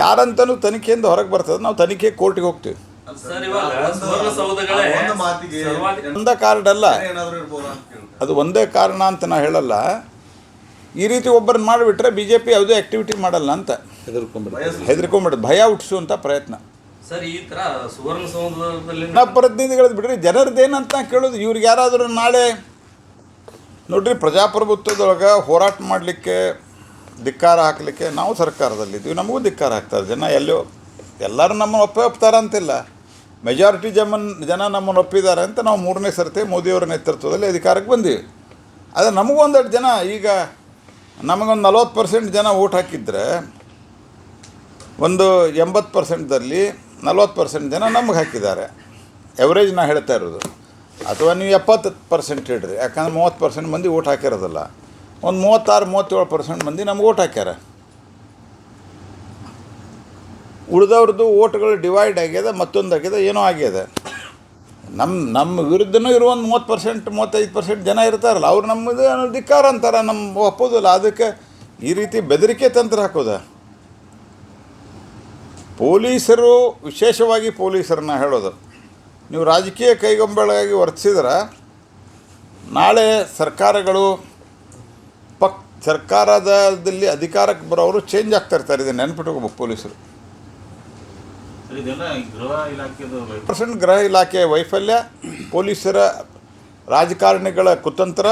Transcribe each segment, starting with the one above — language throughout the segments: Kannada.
ಯಾರಂತನೂ ತನಿಖೆಯಿಂದ ಹೊರಗೆ ಬರ್ತದೆ. ನಾವು ತನಿಖೆ ಕೋರ್ಟಿಗೆ ಹೋಗ್ತೀವಿ. ಸರ್ ಇವಾಗ ಸುವರ್ಣಸೌಧಗಳೇ ಒಂದು ಮಾತಿಗೆ ಸರ್ವಾಧಿಕ ಒಂದೇ ಕಾರಣ ಅಲ್ಲ. ಏನಾದರೂ ಇರ್ಬೋದಾ ಅಂತ ಕೇಳ್ತಾರೆ ಅದು ಒಂದೇ ಕಾರಣ ಅಂತ ನಾ ಹೇಳಲ್ಲ. ಈ ರೀತಿ ಒಬ್ಬರನ್ನ ಮಾಡಿಬಿಟ್ರೆ ಬಿ ಜೆ ಪಿ ಯಾವುದೇ ಆಕ್ಟಿವಿಟಿ ಮಾಡಲ್ಲ ಅಂತ. ಹೆದರ್ಕೊಂಬಿಡೋದು. ಭಯ ಹುಟ್ಟಿಸುವಂಥ ಪ್ರಯತ್ನ. ಸರ್ ಈ ತರ ಸುವರ್ಣಸೌಧದಲ್ಲಿ ನಾವು ಪ್ರತಿನಿಧಿಗಳದ್ದು ಬಿಡ್ರಿ. ಜನರದ್ದೇನಂತ ಕೇಳೋದು. ಇವ್ರಿಗೆ ಯಾರಾದರೂ ನಾಳೆ ನೋಡ್ರಿ ಪ್ರಜಾಪ್ರಭುತ್ವದೊಳಗೆ ಹೋರಾಟ ಮಾಡಲಿಕ್ಕೆ ಧಿಕ್ಕಾರ ಹಾಕಲಿಕ್ಕೆ ನಾವು ಸರ್ಕಾರದಲ್ಲಿದ್ದೀವಿ, ನಮಗೂ ಧಿಕ್ಕಾರ ಹಾಕ್ತಾರೆ ಜನ ಎಲ್ಲೋ, ಎಲ್ಲರೂ ನಮ್ಮನ್ನು ಒಪ್ಪೇ ಒಪ್ತಾರಂತಿಲ್ಲ ಮೆಜಾರಿಟಿ ಜಮನ್, ಜನ ನಮ್ಮನ್ನು ಒಪ್ಪಿದ್ದಾರೆ ಅಂತ ನಾವು ಮೂರನೇ ಸರ್ತಿ ಮೋದಿಯವರ ನೇತೃತ್ವದಲ್ಲಿ ಅಧಿಕಾರಕ್ಕೆ ಬಂದೀವಿ. ಆದರೆ ನಮಗೂ ಒಂದೆರಡು ಜನ, ಈಗ ನಮಗೊಂದು ನಲ್ವತ್ತು ಪರ್ಸೆಂಟ್ ಜನ ಓಟ್ ಹಾಕಿದ್ರೆ, ಒಂದು ಎಂಬತ್ತು ಪರ್ಸೆಂಟ್ದಲ್ಲಿ ನಲ್ವತ್ತು ಪರ್ಸೆಂಟ್ ಜನ ನಮಗೆ ಹಾಕಿದ್ದಾರೆ. ಎವರೇಜ್ ನಾ ಹೇಳ್ತಾ ಇರೋದು. ಅಥವಾ ನೀವು ಎಪ್ಪತ್ತು ಪರ್ಸೆಂಟ್ ಇಡ್ರಿ ಯಾಕಂದ್ರೆ ಮೂವತ್ತು ಪರ್ಸೆಂಟ್ ಮಂದಿ ಓಟ್ ಹಾಕಿರೋದಿಲ್ಲ. ಒಂದು ಮೂವತ್ತಾರು, ಮೂವತ್ತೇಳು ಪರ್ಸೆಂಟ್ ಮಂದಿ ನಮ್ಗೆ ಓಟ್ ಹಾಕ್ಯಾರ. ಉಳಿದವ್ರದ್ದು ಓಟ್ಗಳು ಡಿವೈಡ್ ಆಗ್ಯದ, ಮತ್ತೊಂದು ಆಗ್ಯದ, ಏನೋ ಆಗ್ಯದ. ನಮ್ಮ ನಮ್ಮ ವಿರುದ್ಧನೂ ಇರೋ ಒಂದು ಮೂವತ್ತು ಪರ್ಸೆಂಟ್ ಮೂವತ್ತೈದು ಪರ್ಸೆಂಟ್ ಜನ ಇರ್ತಾರಲ್ಲ, ಅವ್ರು ನಮ್ಮದು ಧಿಕ್ಕಾರ ಅಂತಾರೆ ನಮ್ಮ ಒಪ್ಪೋದಿಲ್ಲ. ಅದಕ್ಕೆ ಈ ರೀತಿ ಬೆದರಿಕೆ ತಂತ್ರ ಹಾಕೋದ. ಪೊಲೀಸರು, ವಿಶೇಷವಾಗಿ ಪೊಲೀಸರನ್ನ ಹೇಳೋದು. ನೀವು ರಾಜಕೀಯ ಕೈಗೊಂಬಳಾಗಿ ವರ್ತಿಸಿದ್ರೆ, ನಾಳೆ ಸರ್ಕಾರಗಳು ಸರ್ಕಾರದಲ್ಲಿ ಅಧಿಕಾರಕ್ಕೆ ಬರೋರು ಚೇಂಜ್ ಆಗ್ತಾ ಇರ್ತಾರೆ. ಇದನ್ನು ನೆನ್ಪಿಟ್ಕೋಬೇಕು ಪೊಲೀಸರು. ಪರ್ಸೆಂಟ್ ಗೃಹ ಇಲಾಖೆ ವೈಫಲ್ಯ. ಪೊಲೀಸರ ರಾಜಕಾರಣಿಗಳ ಕುತಂತ್ರ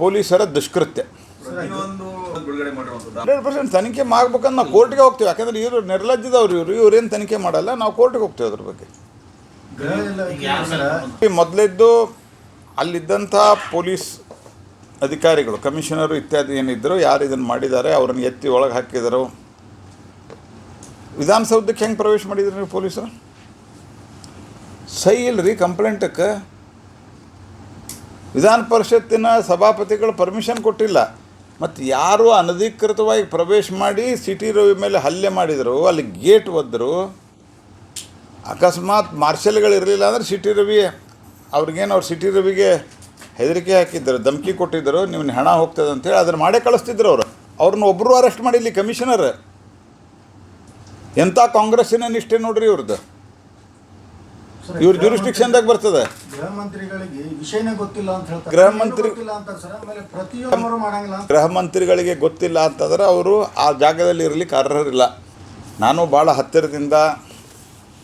ಪೊಲೀಸರ ದುಷ್ಕೃತ್ಯ. ಹಂಡ್ರೆಡ್ ಪರ್ಸೆಂಟ್ ತನಿಖೆ ಮಾಡ್ಬೇಕಂದ್ರೆ ನಾವು ಕೋರ್ಟ್ಗೆ ಹೋಗ್ತೀವಿ. ಯಾಕಂದ್ರೆ ಇವರು ನಿರ್ಲಜ್ಜದವ್ರು ಇವರು. ಇವ್ರೇನು ತನಿಖೆ ಮಾಡಲ್ಲ ನಾವು ಕೋರ್ಟ್ಗೆ ಹೋಗ್ತೀವಿ ಅದ್ರ ಬಗ್ಗೆ. ಮೊದಲಿದ್ದು ಅಲ್ಲಿದ್ದಂಥ ಪೊಲೀಸ್ ಅಧಿಕಾರಿಗಳು, ಕಮಿಷನರು ಇತ್ಯಾದಿ ಏನಿದ್ದರು ಯಾರು ಇದನ್ನು ಮಾಡಿದ್ದಾರೆ, ಅವ್ರನ್ನ ಎತ್ತಿ ಒಳಗೆ ಹಾಕಿದರು. ವಿಧಾನಸೌಧಕ್ಕೆ ಹೆಂಗೆ ಪ್ರವೇಶ ಮಾಡಿದ್ರು ನೀವು ಪೊಲೀಸರು? ಸಹಿ ಇಲ್ರಿ ಕಂಪ್ಲೇಂಟಕ್ಕೆ. ವಿಧಾನ ಪರಿಷತ್ತಿನ ಸಭಾಪತಿಗಳು ಪರ್ಮಿಷನ್ ಕೊಟ್ಟಿಲ್ಲ. ಮತ್ತು ಯಾರು ಅನಧಿಕೃತವಾಗಿ ಪ್ರವೇಶ ಮಾಡಿ ಸಿಟಿ ರವಿ ಮೇಲೆ ಹಲ್ಲೆ ಮಾಡಿದರು, ಅಲ್ಲಿ ಗೇಟ್ ಒದ್ದರು ಅಕಸ್ಮಾತ್ ಮಾರ್ಷಲ್ಗಳು ಇರಲಿಲ್ಲ ಅಂದರೆ ಸಿಟಿ ರವಿ ಅವ್ರಿಗೇನು ಅವ್ರು ಸಿಟಿ ರವಿಗೆ ಹೆದರಿಕೆ ಹಾಕಿದ್ದರು ಧಮಕಿ ಕೊಟ್ಟಿದ್ದರು ನಿಮ್ಮನ್ನ ಹಣ ಹೋಗ್ತದೆ ಅಂತೇಳಿ ಅದನ್ನು ಮಾಡೇ ಕಳಿಸ್ತಿದ್ರು ಅವರು. ಅವ್ರನ್ನ ಒಬ್ಬರು ಅರೆಸ್ಟ್ ಮಾಡಿಲ್ಲ ಕಮಿಷನರ್ ಎಂಥ ಕಾಂಗ್ರೆಸ್ಸಿನ ನಿಷ್ಠೆ ನೋಡ್ರಿ ಇವ್ರದ್ದು ಇವ್ರ ಜುರಿಸ್ಟಿಕ್ಷನ್ದಾಗ ಬರ್ತದೆ. ಗೃಹ ಮಂತ್ರಿಗಳಿಗೆ ವಿಷಯನೇ ಗೊತ್ತಿಲ್ಲ ಅಂತ ಹೇಳ್ತಾರೆ. ಗೃಹ ಮಂತ್ರಿ- ಪ್ರತಿಯೊಬ್ಬರು ಮಾಡಂಗಿಲ್ಲ ಗೃಹ ಮಂತ್ರಿಗಳಿಗೆ ಗೊತ್ತಿಲ್ಲ ಅಂತಂದ್ರೆ ಅವರು ಆ ಜಾಗದಲ್ಲಿ ಇರಲಿಕ್ಕೆ ಅರ್ಹರಿಲ್ಲ. ನಾನು ಭಾಳ ಹತ್ತಿರದಿಂದ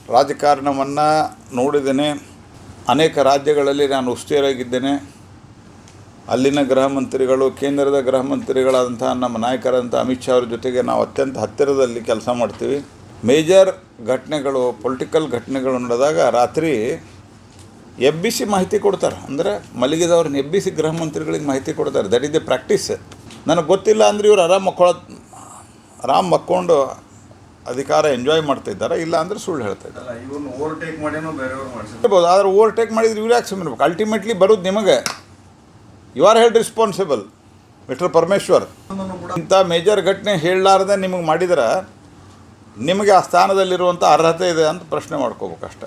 ರಾಜಕಾರಣವನ್ನು ನೋಡಿದ್ದೇನೆ. ಅನೇಕ ರಾಜ್ಯಗಳಲ್ಲಿ ನಾನು ಉಸ್ತುವಾರಿಯಾಗಿದ್ದೇನೆ ಅಲ್ಲಿನ ಗೃಹ ಮಂತ್ರಿಗಳು ಕೇಂದ್ರದ ಗೃಹ ಮಂತ್ರಿಗಳಾದಂಥ ನಮ್ಮ ನಾಯಕರಂಥ ಅಮಿತ್ ಶಾ ಅವ್ರ ಜೊತೆಗೆ ನಾವು ಅತ್ಯಂತ ಹತ್ತಿರದಲ್ಲಿ ಕೆಲಸ ಮಾಡ್ತೀವಿ. ಮೇಜರ್ ಘಟನೆಗಳು ಪೊಲಿಟಿಕಲ್ ಘಟನೆಗಳು ನಡೆದಾಗ ರಾತ್ರಿ ಎಬ್ಬಿಸಿ ಮಾಹಿತಿ ಕೊಡ್ತಾರೆ. ಅಂದರೆ ಮಲಗಿದವ್ರನ್ನ ಎಬ್ಬಿಸಿ ಗೃಹ ಮಂತ್ರಿಗಳಿಗೆ ಮಾಹಿತಿ ಕೊಡ್ತಾರೆ. ದಟ್ ಇಸ್ ದಿ ಪ್ರಾಕ್ಟೀಸ್ ನನಗೆ ಗೊತ್ತಿಲ್ಲ ಅಂದ್ರೆ ಇವ್ರು ಆರಾಮ್ ಮಕ್ಕಳ ಆರಾಮ್ ಮಕ್ಕೊಂಡು ಅಧಿಕಾರ ಎಂಜಾಯ್ ಮಾಡ್ತಾ ಇದ್ದಾರೆ? ಇಲ್ಲ ಅಂದ್ರೆ ಸುಳ್ಳು ಹೇಳ್ತಾ ಇದ್ದಾರೆ? ಇರ್ಬೋದು ಆದ್ರೆ ಓವರ್ಟೇಕ್ ಮಾಡಿದ್ರೆ ಇವ್ರು ಯಾಕೆ ಸುಮ್ಮನೆ ಅಲ್ಟಿಮೇಟ್ಲಿ ಬರೋದು ನಿಮಗೆ. You are held responsible mister Parameshwar ಇಂಥ ಮೇಜರ್ ಘಟನೆ ಹೇಳಲಾರ್ದೆ ನಿಮಗೆ ಮಾಡಿದ್ರೆ ನಿಮಗೆ ಆ ಸ್ಥಾನದಲ್ಲಿರುವಂಥ ಅರ್ಹತೆ ಇದೆ ಅಂತ ಪ್ರಶ್ನೆ ಮಾಡ್ಕೋಬೇಕಷ್ಟೆ.